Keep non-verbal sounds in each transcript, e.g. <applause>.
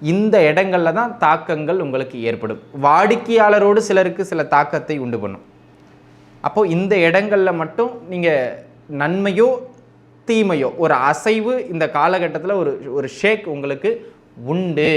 இந்த இடங்களில் தான் தாக்கங்கள் உங்களுக்கு ஏற்படும். வாடிக்கையாளரோடு சிலருக்கு சில தாக்கத்தை உண்டு பண்ணும். அப்போது இந்த இடங்களில் மட்டும் நீங்கள் நன்மையோ தீமையோ ஒரு அசைவு இந்த காலகட்டத்தில் ஒரு ஒரு ஷேக் உங்களுக்கு உண்டு.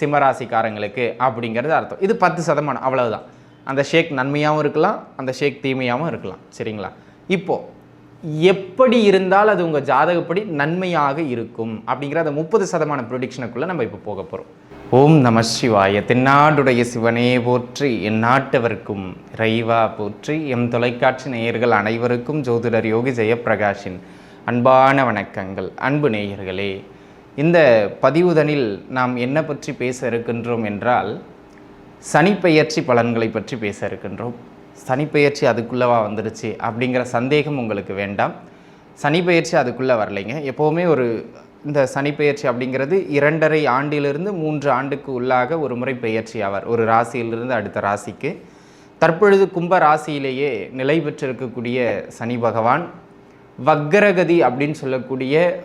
சிம்மராசிக்காரங்களுக்கு அப்படிங்கிறது அர்த்தம். இது பத்து சதமானம். அவ்வளவுதான். அந்த ஷேக் நன்மையாகவும் இருக்கலாம் அந்த ஷேக் தீமையாகவும் இருக்கலாம். சரிங்களா? இப்போது எப்படி இருந்தால் அது உங்கள் ஜாதகப்படி நன்மையாக இருக்கும் அப்படிங்கிற அந்த முப்பது சதமான ப்ரொடிக்ஷனுக்குள்ளே நம்ம இப்போ போக போகிறோம் ஓம் நம சிவாய. தென்னாடுடைய சிவனே போற்றி என் நாட்டவர்க்கும் ரைவா போற்றி எம் தொலைக்காட்சி நேயர்கள் அனைவருக்கும் ஜோதிடர் யோகி ஜெயப்பிரகாஷின் அன்பான வணக்கங்கள். அன்பு நேயர்களே இந்த பதிவுதனில் நாம் என்ன பற்றி பேச இருக்கின்றோம் என்றால் சனிப்பெயர்ச்சி பலன்களை பற்றி பேச இருக்கின்றோம். சனிப்பெயர்ச்சி அதுக்குள்ளவா வந்துருச்சு அப்படிங்கிற சந்தேகம் உங்களுக்கு வேண்டாம். சனிப்பெயர்ச்சி அதுக்குள்ளே வரலைங்க. எப்போவுமே ஒரு இந்த சனிப்பெயர்ச்சி அப்படிங்கிறது இரண்டரை ஆண்டிலிருந்து மூன்று ஆண்டுக்கு உள்ளாக ஒரு முறை பெயர்ச்சி ஆவார். ஒரு ராசியிலிருந்து அடுத்த ராசிக்கு. தற்பொழுது கும்ப ராசியிலேயே நிலை பெற்றிருக்கக்கூடிய சனி பகவான். வக்கரகதி அப்படின்னு சொல்லக்கூடிய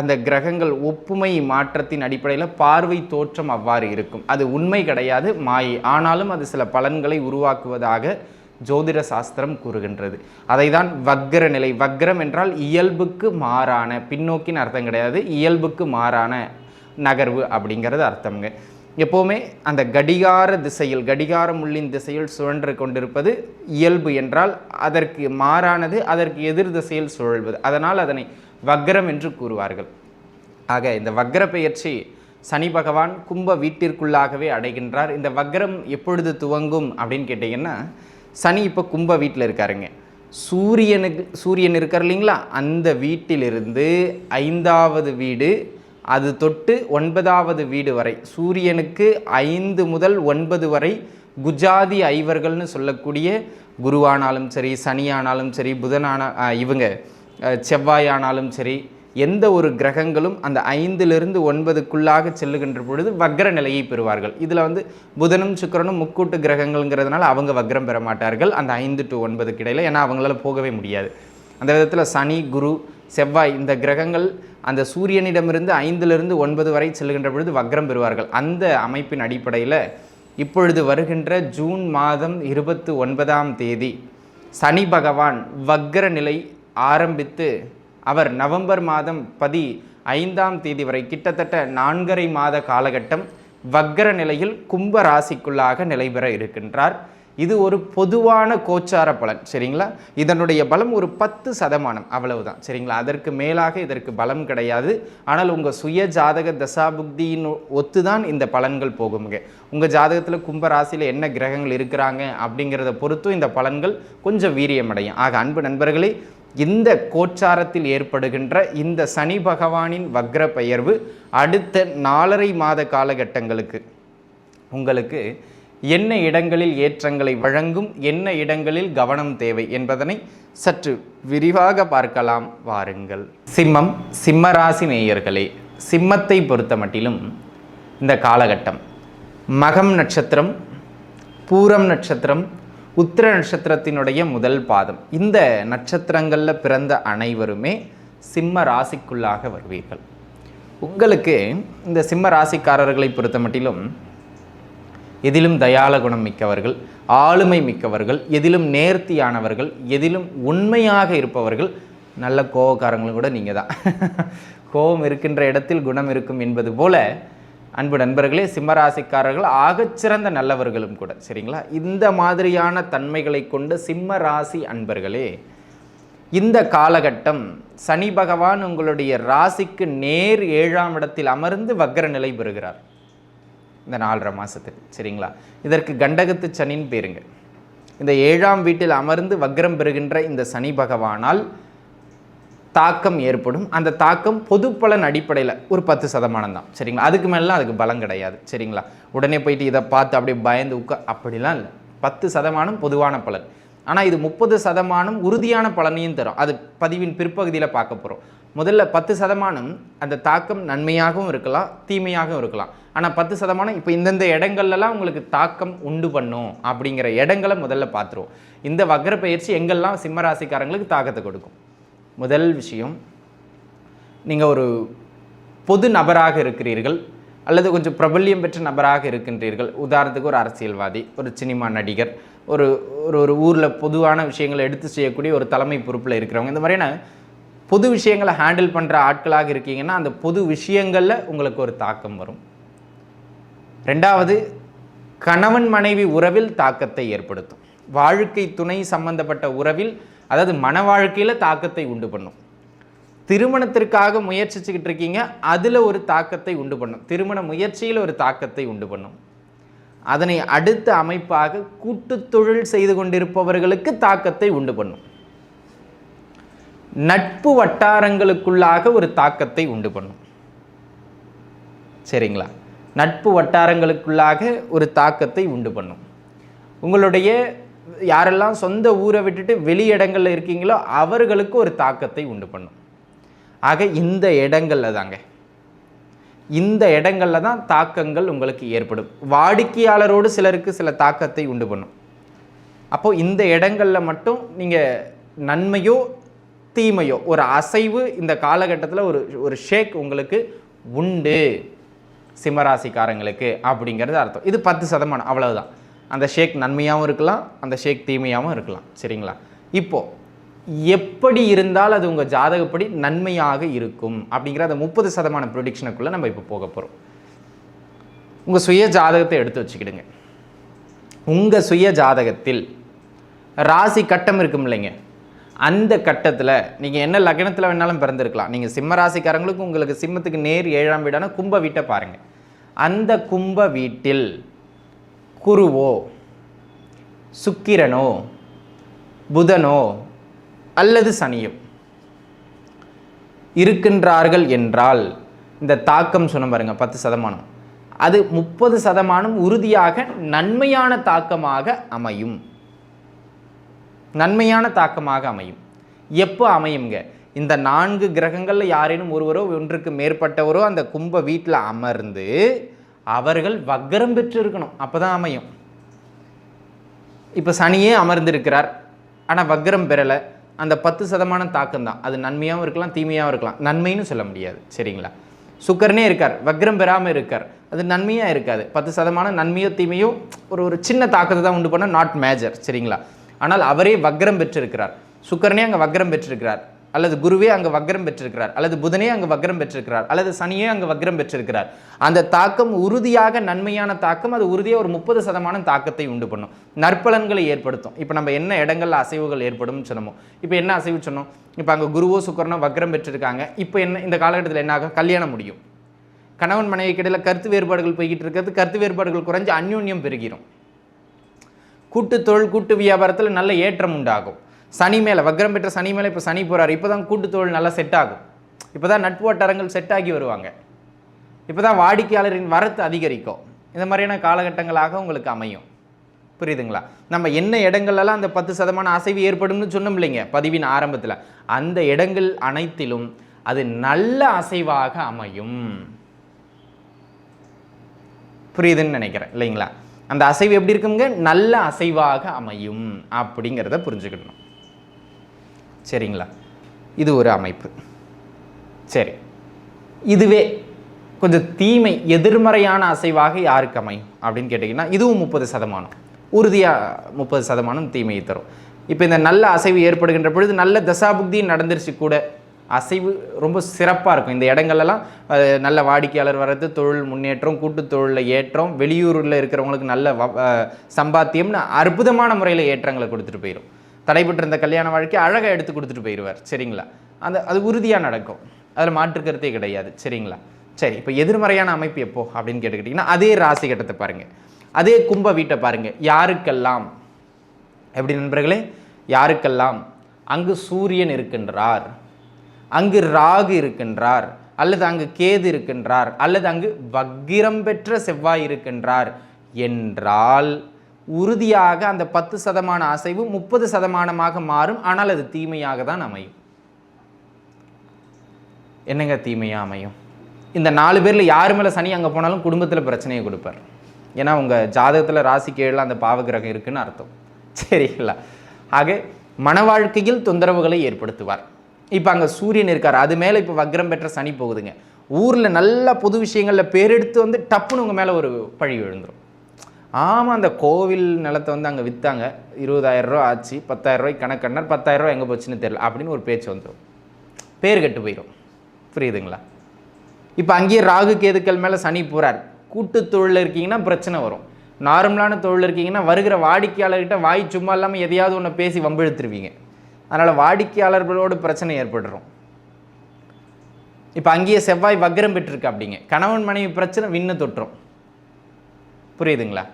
அந்த கிரகங்கள் ஒப்புமை மாற்றத்தின் அடிப்படையில் பார்வை தோற்றம் அவ்வாறு இருக்கும். அது உண்மை கிடையாது மாயை. ஆனாலும் அது சில பலன்களை உருவாக்குவதாக ஜோதிட சாஸ்திரம் கூறுகின்றது. அதை தான் வக்ர நிலை. வக்ரம் என்றால் இயல்புக்கு மாறான பின்னோக்கின் அர்த்தம் கிடையாது இயல்புக்கு மாறான நகர்வு அப்படிங்கிறது அர்த்தம்ங்க. எப்போவுமே அந்த கடிகார திசையில் கடிகார முள்ளின் திசையில் சுழன்று கொண்டிருப்பது இயல்பு என்றால் அதற்கு மாறானது அதற்கு எதிர் திசையில் சுழல்வது. அதனால் அதனை வக்ரம் என்று கூறுவார்கள். ஆக இந்த வக்ர பெயர்ச்சி சனி பகவான் கும்ப வீட்டிற்குள்ளாகவே அடைகின்றார். இந்த வக்ரம் எப்பொழுது துவங்கும் அப்படின்னு கேட்டிங்கன்னா சனி இப்போ கும்ப வீட்டில் இருக்காருங்க. சூரியனுக்கு சூரியன் இருக்கார் இல்லைங்களா? அந்த வீட்டிலிருந்து ஐந்தாவது வீடு அது தொட்டு ஒன்பதாவது வீடு வரை. சூரியனுக்கு ஐந்து முதல் ஒன்பது வரை குஜாதி ஐவர்கள்னு சொல்லக்கூடிய குருவானாலும் சரி சனியானாலும் சரி புதனான இவங்க செவ்வாயானாலும் சரி எந்த ஒரு கிரகங்களும் அந்த ஐந்திலிருந்து ஒன்பதுக்குள்ளாக செல்லுகின்ற பொழுது வக்ர நிலையை பெறுவார்கள். இதில் வந்து புதனும் சுக்கிரனும் முக்கூட்டு கிரகங்கள்ங்கிறதுனால அவங்க வக்ரம் பெற மாட்டார்கள். அந்த ஐந்து டு ஒன்பதுக்கு இடையில் ஏன்னா அவங்களால போகவே முடியாது. அந்த விதத்தில் சனி குரு செவ்வாய் இந்த கிரகங்கள் அந்த சூரியனிடமிருந்து ஐந்திலிருந்து ஒன்பது வரை செல்லுகின்ற பொழுது வக்ரம் பெறுவார்கள். அந்த அமைப்பின் அடிப்படையில் இப்பொழுது வருகின்ற ஜூன் மாதம் இருபத்து ஒன்பதாம் தேதி சனி பகவான் வக்ர நிலை ஆரம்பித்து அவர் நவம்பர் மாதம் பதி ஐந்தாம் தேதி வரை கிட்டத்தட்ட நான்கரை மாத காலகட்டம் வக்ர நிலையில் கும்ப ராசிக்குள்ளாக நிலைபெற இருக்கின்றார். இது ஒரு பொதுவான கோச்சார பலன் சரிங்களா? இதனுடைய பலம் ஒரு பத்து சதமானம் அவ்வளவுதான் சரிங்களா? அதற்கு மேலாக இதற்கு பலம் கிடையாது. ஆனால் உங்கள் சுய ஜாதக தசாபுக்தியின் ஒத்து தான் இந்த பலன்கள் போகுங்க உங்கள் ஜாதகத்தில் கும்ப ராசியில் என்ன கிரகங்கள் இருக்கிறாங்க அப்படிங்கிறத பொறுத்தும் இந்த பலன்கள் கொஞ்சம் வீரியமடையும். ஆக அன்பு நண்பர்களே இந்த கோச்சாரத்தில் ஏற்படுகின்ற இந்த சனி பகவானின் வக்ர பெயர்வு அடுத்த நாலரை மாத காலகட்டங்களுக்கு உங்களுக்கு என்ன இடங்களில் ஏற்றங்களை வழங்கும் என்ன இடங்களில் கவனம் தேவை என்பதனை சற்று விரிவாக பார்க்கலாம் வாருங்கள். சிம்மம் சிம்மராசி நேயர்களே சிம்மத்தை பொறுத்த மட்டிலும் இந்த காலகட்டம் மகம் நட்சத்திரம் பூரம் நட்சத்திரம் உத்திர நட்சத்திரத்தினுடைய முதல் பாதம். இந்த நட்சத்திரங்களில் பிறந்த அனைவருமே சிம்ம ராசிக்குள்ளாக வருவீர்கள். உங்களுக்கு இந்த சிம்ம ராசிக்காரர்களை பொறுத்த மட்டிலும் எதிலும் தயால குணம் மிக்கவர்கள் ஆளுமை மிக்கவர்கள் எதிலும் நேர்த்தியானவர்கள் எதிலும் உண்மையாக இருப்பவர்கள் நல்ல கோபக்காரங்களும் கூட நீங்கள் தான் <laughs> கோபம் இருக்கின்ற இடத்தில் குணம் இருக்கும் என்பது போல அன்பு நண்பர்களே சிம்மராசிக்காரர்கள் ஆகச்சிறந்த நல்லவர்களும் கூட சரிங்களா? இந்த மாதிரியான தன்மைகளை கொண்ட சிம்ம ராசி அன்பர்களே இந்த காலகட்டம் சனி பகவான் உங்களுடைய ராசிக்கு நேர் ஏழாம் இடத்தில் அமர்ந்து வக்ர நிலை பெறுகிறார். இந்த நாலரை மாதத்துக்கு சரிங்களா? இதற்கு கண்டகத்து சனின்னு பேருங்க. இந்த ஏழாம் வீட்டில் அமர்ந்து வக்ரம் பெறுகின்ற இந்த சனி பகவானால் தாக்கம் ஏற்படும். அந்த தாக்கம் பொது பலன் அடிப்படையில் ஒரு பத்து சதமானம் தான் சரிங்களா? அதுக்கு மேலாம் அதுக்கு பலம் கிடையாது சரிங்களா? உடனே போயிட்டு இதை பார்த்து அப்படியே பயந்து உட்கா அப்படிலாம் இல்லை. பத்து சதமானம் பொதுவான பலன். ஆனால் இது முப்பது சதமானம் உறுதியான பலனையும் தரும். அது பதிவின் பிற்பகுதியில் பார்க்க போகிறோம் முதல்ல பத்து சதமானம் அந்த தாக்கம் நன்மையாகவும் இருக்கலாம் தீமையாகவும் இருக்கலாம். ஆனால் பத்து சதமானம் இப்போ இந்தந்த இடங்கள்லலாம் உங்களுக்கு தாக்கம் உண்டு பண்ணும் அப்படிங்கிற இடங்களை முதல்ல பார்த்துருவோம் இந்த வக்ர பயிற்சி எங்கெல்லாம் சிம்ம ராசிக்காரங்களுக்கு தாக்கத்தை கொடுக்கும்? முதல் விஷயம் நீங்கள் ஒரு பொது நபராக இருக்கிறீர்கள் அல்லது கொஞ்சம் பிரபல்யம் பெற்ற நபராக இருக்கின்றீர்கள். உதாரணத்துக்கு ஒரு அரசியல்வாதி ஒரு சினிமா நடிகர் ஒரு ஒரு ஒரு ஊரில் பொதுவான விஷயங்களை எடுத்து செய்யக்கூடிய ஒரு தலைமை பொறுப்பில் இருக்கிறவங்க. இந்த மாதிரியான பொது விஷயங்களை ஹேண்டில் பண்ணுற ஆட்களாக இருக்கீங்கன்னா அந்த பொது விஷயங்களில் உங்களுக்கு ஒரு தாக்கம் வரும். ரெண்டாவது கணவன் மனைவி உறவில் தாக்கத்தை ஏற்படுத்தும். வாழ்க்கை துணை சம்பந்தப்பட்ட உறவில் அதாவது மன வாழ்க்கையில் தாக்கத்தை உண்டு பண்ணும். திருமணத்திற்காக முயற்சிச்சுக்கிட்டு இருக்கீங்க அதில் ஒரு தாக்கத்தை உண்டு பண்ணும். திருமண முயற்சியில் ஒரு தாக்கத்தை உண்டு பண்ணும். அதனை அடுத்த அமைப்பாக கூட்டுத்தொழில் செய்து கொண்டிருப்பவர்களுக்கு தாக்கத்தை உண்டு பண்ணும். நட்பு வட்டாரங்களுக்குள்ளாக ஒரு தாக்கத்தை உண்டு பண்ணும். சரிங்களா? நட்பு வட்டாரங்களுக்குள்ளாக ஒரு தாக்கத்தை உண்டு பண்ணும். உங்களுடைய யாரெல்லாம் சொந்த ஊரை விட்டுட்டு வெளி இடங்களில் இருக்கீங்களோ அவர்களுக்கு ஒரு தாக்கத்தை உண்டு பண்ணும். ஆக இந்த இடங்களில் தாங்க. இந்த இடங்களில் தான் தாக்கங்கள் உங்களுக்கு ஏற்படும். வாடிக்கையாளரோடு சிலருக்கு சில தாக்கத்தை உண்டு பண்ணும். அப்போது இந்த இடங்களில் மட்டும் நீங்கள் நன்மையோ தீமையோ ஒரு அசைவு இந்த காலகட்டத்தில் ஒரு ஒரு ஷேக் உங்களுக்கு உண்டு. சிம்மராசிக்காரங்களுக்கு அப்படிங்கிறது அர்த்தம். இது பத்து சதமானம் அவ்வளவுதான். அந்த ஷேக் நன்மையாகவும் இருக்கலாம் அந்த ஷேக் தீமையாகவும் இருக்கலாம். சரிங்களா? இப்போ எப்படி இருந்தால் அது உங்கள் ஜாதகப்படி நன்மையாக இருக்கும் அப்படிங்கிற அந்த முப்பது சதமான ப்ரொடிக்ஷனுக்குள்ளே நம்ம இப்போ போக போகிறோம் உங்கள் சுய ஜாதகத்தை எடுத்து வச்சுக்கிடுங்க. உங்கள் சுய ஜாதகத்தில் ராசி கட்டம் இருக்கும் இல்லைங்க அந்த கட்டத்தில் நீங்கள் என்ன லக்னத்தில் வேணாலும் பிறந்திருக்கலாம். நீங்கள் சிம்ம ராசிக்காரங்களுக்கு உங்களுக்கு சிம்மத்துக்கு நேர் ஏழாம் வீடான கும்ப வீட்டை பாருங்கள் அந்த கும்ப வீட்டில் குருவோ சுக்கிரனோ புதனோ அல்லது சனியோ இருக்கின்றார்கள் என்றால் இந்த தாக்கம் சொன்ன பாருங்கள் பத்து சதமானம். அது முப்பது சதமானம் உறுதியாக நன்மையான தாக்கமாக அமையும். நன்மையான தாக்கமாக அமையும். எப்போ அமையுங்க? இந்த நான்கு கிரகங்களில் யாரேனும் ஒருவரோ ஒன்றுக்கு மேற்பட்டவரோ அந்த கும்ப வீட்டில் அமர்ந்து அவர்கள் வக்கரம் பெற்று இருக்கணும் அப்போ தான் அமையும். இப்போ சனியே அமர்ந்திருக்கிறார். ஆனால் வக்கரம் பெறலை. அந்த பத்து சதமானம் தாக்கம் தான். அது நன்மையாகவும் இருக்கலாம் தீமையாகவும் இருக்கலாம். நன்மைன்னு சொல்ல முடியாது. சரிங்களா? சுக்கரனே இருக்கார். வக்ரம் பெறாமல் இருக்கார். அது நன்மையாக இருக்காது. பத்து சதமானம் நன்மையோ தீமையோ ஒரு ஒரு சின்ன தாக்கத்தை தான் உண்டு பண்ண. நாட் மேஜர் சரிங்களா? ஆனால் அவரே வக்ரம் பெற்றிருக்கிறார். சுக்கரனே அங்கே வக்ரம் பெற்றிருக்கிறார். அல்லது குருவே அங்கே வக்ரம் பெற்றிருக்கிறார். அல்லது புதனே அங்கே வக்ரம் பெற்றிருக்கிறார். அல்லது சனியே அங்கே வக்ரம் பெற்றிருக்கிறார். அந்த தாக்கம் உறுதியாக நன்மையான தாக்கம் அது உறுதியாக ஒரு முப்பது சதமானம் தாக்கத்தை உண்டு பண்ணும். நற்பலன்களை ஏற்படுத்தும். இப்போ நம்ம என்ன இடங்கள்ல அசைவுகள் ஏற்படும்னு சொன்னோமோ? இப்போ என்ன அசைவு சொன்னோம்? இப்போ அங்கே குருவோ சுக்கரனோ வக்ரம் பெற்றிருக்காங்க. இப்போ என்ன இந்த காலகட்டத்தில் என்ன ஆகும்? கல்யாணம் முடியும். கணவன் மனைவிக்கு இடையில கருத்து வேறுபாடுகள் போய்கிட்டு இருக்கிறது. கருத்து வேறுபாடுகள் குறைஞ்சு அந்யோன்யம் பெருகிரும். கூட்டு தொழில் கூட்டு வியாபாரத்தில் நல்ல ஏற்றம் உண்டாகும். சனி மேலே வக்ரம் பெற்ற சனி மேலே இப்போ சனி போகிறார் இப்போ தான் கூட்டு தொழில் நல்லா செட் ஆகும். இப்போ தான் நட்பு வட்டாரங்கள் செட் ஆகி வருவாங்க. இப்போ தான் வாடிக்கையாளரின் வரத்து அதிகரிக்கும். இந்த மாதிரியான காலகட்டங்களாக உங்களுக்கு அமையும். புரியுதுங்களா? நம்ம என்ன இடங்கள்லாம் அந்த பத்து சதமான அசைவு ஏற்படும்னு சொன்னோம் இல்லைங்க பதிவின் ஆரம்பத்தில். அந்த இடங்கள் அனைத்திலும் அது நல்ல அசைவாக அமையும். புரியுதுன்னு நினைக்கிறேன் இல்லைங்களா? அந்த அசைவு எப்படி இருக்குங்க? நல்ல அசைவாக அமையும் அப்படிங்கிறத புரிஞ்சுக்கணும் சரிங்களா? இது ஒரு அமைப்பு. சரி. இதுவே கொஞ்சம் தீமை எதிர்மறையான அசைவாக யாருக்கு அமையும் அப்படின்னு கேட்டிங்கன்னா இதுவும் முப்பது சதமானம். உறுதியாக முப்பது சதமானம் தீமையை தரும். இப்போ இந்த நல்ல அசைவு ஏற்படுகின்ற பொழுது நல்ல தசாபுக்தி நடந்துருச்சு கூட அசைவு ரொம்ப சிறப்பாக இருக்கும். இந்த இடங்கள்லாம் நல்ல வாடிக்கையாளர் வர்றது தொழில் முன்னேற்றம் கூட்டு தொழிலில் ஏற்றம் வெளியூரில் இருக்கிறவங்களுக்கு நல்ல வ- சம்பாத்தியம்னு அற்புதமான முறையில் ஏற்றங்களை கொடுத்துட்டு போயிடும் தடைபட்டிருந்த கல்யாண வாழ்க்கை அழகாக எடுத்து கொடுத்துட்டு போயிடுவார் சரிங்களா? அந்த அது உறுதியாக நடக்கும். அதில் மாற்று கருத்தே கிடையாது. சரிங்களா? சரி இப்போ எதிர்மறையான அமைப்பு எப்போ அப்படின்னு கேட்டுக்கிட்டிங்கன்னா அதே ராசி கட்டத்தை பாருங்கள் அதே கும்ப வீட்டை பாருங்கள் யாருக்கெல்லாம் எப்படி நண்பர்களே? யாருக்கெல்லாம் அங்கு சூரியன் இருக்கின்றார்? அங்கு ராகு இருக்கின்றார் அல்லது அங்கு கேது இருக்கின்றார் அல்லது அங்கு வக்கிரம் பெற்ற செவ்வாய் இருக்கின்றார் என்றால் உறுதியாக அந்த பத்து சதமான அசைவு முப்பது சதமானமாக மாறும் ஆனால் அது தீமையாக தான் அமையும். என்னங்க தீமையாக அமையும்? இந்த நாலு பேரில் யார் மேலே சனி அங்கே போனாலும் குடும்பத்தில் பிரச்சனையை கொடுப்பார். ஏன்னா உங்கள் ஜாதகத்தில் ராசி கீழில் அந்த பாவகிரகம் இருக்குன்னு அர்த்தம். சரிங்களா? ஆக மன வாழ்க்கையில் தொந்தரவுகளை ஏற்படுத்துவார். இப்போ அங்கே சூரியன் இருக்கார். அது மேலே இப்போ வக்ரம் பெற்ற சனி போகுதுங்க. ஊரில் நல்ல புது விஷயங்களில் பேரெடுத்து வந்து டப்புன்னு உங்கள் மேலே ஒரு பழி விழுந்துடும் ஆமாம் அந்த கோவில் நிலத்தை வந்து அங்கே விற்றாங்க இருபதாயிரரூவா ஆச்சு. பத்தாயிரரூவாய்க்கு கணக்கண்ணார் பத்தாயிரரூவா எங்கே போச்சுன்னு தெரியல. அப்படின்னு ஒரு பேச்சு வந்துடும் பேர் கெட்டு போயிடும் புரியுதுங்களா? இப்போ அங்கேயே ராகு கேதுக்கள் மேலே சனி போகிறார் கூட்டு தொழிலில் இருக்கீங்கன்னா பிரச்சனை வரும். நார்மலான தொழில் இருக்கீங்கன்னா வருகிற வாடிக்கையாளர்கிட்ட வாய் சும்மா இல்லாமல் எதையாவது ஒன்று பேசி வம்பிழுத்துருவீங்க. அதனால் வாடிக்கையாளர்களோடு பிரச்சனை ஏற்பட்டுரும். இப்போ அங்கேயே செவ்வாய் வக்ரம் பெற்றிருக்கு அப்படிங்க. கணவன் மனைவி பிரச்சனை விண்ணு தொற்றும். புரியுதுங்களா?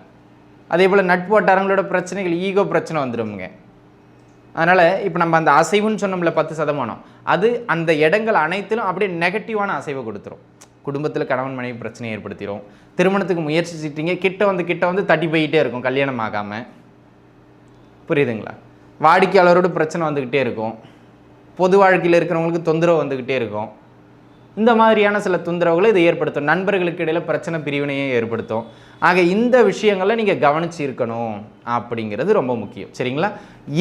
அதே போல் நட்பு வட்டாரங்களோட பிரச்சனைகள் ஈகோ பிரச்சனை வந்துடுமுங்க. அதனால் இப்போ நம்ம அந்த அசைவுன்னு சொன்னோம்ல பத்து சதமானம். அது அந்த இடங்கள் அனைத்திலும் அப்படியே நெகட்டிவான அசைவை கொடுத்துரும். குடும்பத்தில் கணவன் மனைவி பிரச்சனை ஏற்படுத்திடும் திருமணத்துக்கு முயற்சி செஞ்சிட்டீங்க கிட்ட வந்து கிட்ட வந்து தட்டி போயிட்டே இருக்கும் கல்யாணம் ஆகாமல் புரியுதுங்களா? வாடிக்கையாளரோட பிரச்சனை வந்துக்கிட்டே இருக்கும். பொது வாழ்க்கையில் இருக்கிறவங்களுக்கு தொந்தரவு வந்துக்கிட்டே இருக்கும். இந்த மாதிரியான சில தொந்தரவுகளை இதை ஏற்படுத்தும். நண்பர்களுக்கு இடையில் பிரச்சனை பிரிவினையை ஏற்படுத்தும். ஆக இந்த விஷயங்களை நீங்கள் கவனிச்சிருக்கணும் அப்படிங்கிறது ரொம்ப முக்கியம். சரிங்களா?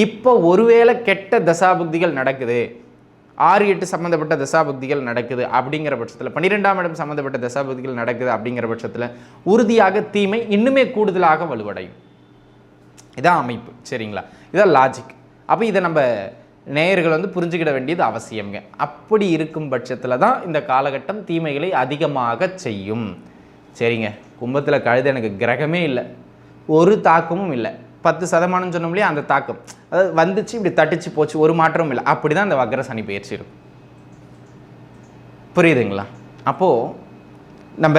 இப்போ ஒருவேளை கெட்ட தசாபுக்திகள் நடக்குது. ஆறு எட்டு சம்மந்தப்பட்ட தசாபுக்திகள் நடக்குது அப்படிங்கிற பட்சத்தில் பன்னிரெண்டாம் இடம் சம்மந்தப்பட்ட தசாபுக்திகள் நடக்குது அப்படிங்கிற பட்சத்தில் உறுதியாக தீமை இன்னுமே கூடுதலாக வலுவடையும். இதான் அமைப்பு சரிங்களா? இதான் லாஜிக் அப்போ இதை நம்ம நேயர்கள் வந்து புரிஞ்சுக்கிட வேண்டியது அவசியம்ங்க. அப்படி இருக்கும் பட்சத்தில் தான் இந்த காலகட்டம் தீமைகளை அதிகமாக செய்யும். சரிங்க. கும்பத்தில் கழுது எனக்கு கிரகமே இல்லை. ஒரு தாக்கமும் இல்லை. பத்து சதமானம் சொன்னோம் இல்லையா? அந்த தாக்கம். அதாவது வந்துச்சு இப்படி தட்டிச்சு போச்சு ஒரு மாற்றமும் இல்லை. அப்படி தான் அந்த வக்ர சனி பயிற்சி இருக்கும். புரியுதுங்களா? அப்போது நம்ம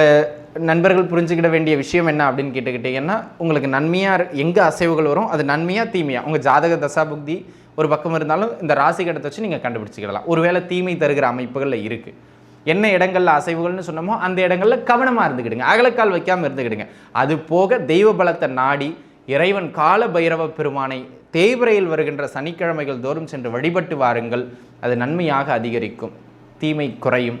நண்பர்கள் புரிஞ்சுக்கிட வேண்டிய விஷயம் என்ன அப்படின்னு கேட்டுக்கிட்டிங்கன்னா உங்களுக்கு நன்மையாக எங்கே அசைவுகள் வரும் அது நன்மையாக தீமையாக உங்கள் ஜாதக தசாபுக்தி ஒரு பக்கம் இருந்தாலும் இந்த ராசி கடத்தை வச்சு நீங்கள் கண்டுபிடிச்சிக்கிடலாம். ஒருவேளை தீமை தருகிற அமைப்புகளில் இருக்குது என்ன இடங்களில் அசைவுகள்னு சொன்னோமோ அந்த இடங்களில் கவனமாக இருந்துக்கிடுங்க. அகலக்கால் வைக்காமல் இருந்துக்கிடுங்க. அது போக தெய்வ பலத்தை நாடி இறைவன் கால பைரவ பெருமானை தேய்பிரையில் வருகின்ற சனிக்கிழமைகள் தோறும் சென்று வழிபட்டு வாருங்கள். அது நன்மையாக அதிகரிக்கும். தீமை குறையும்.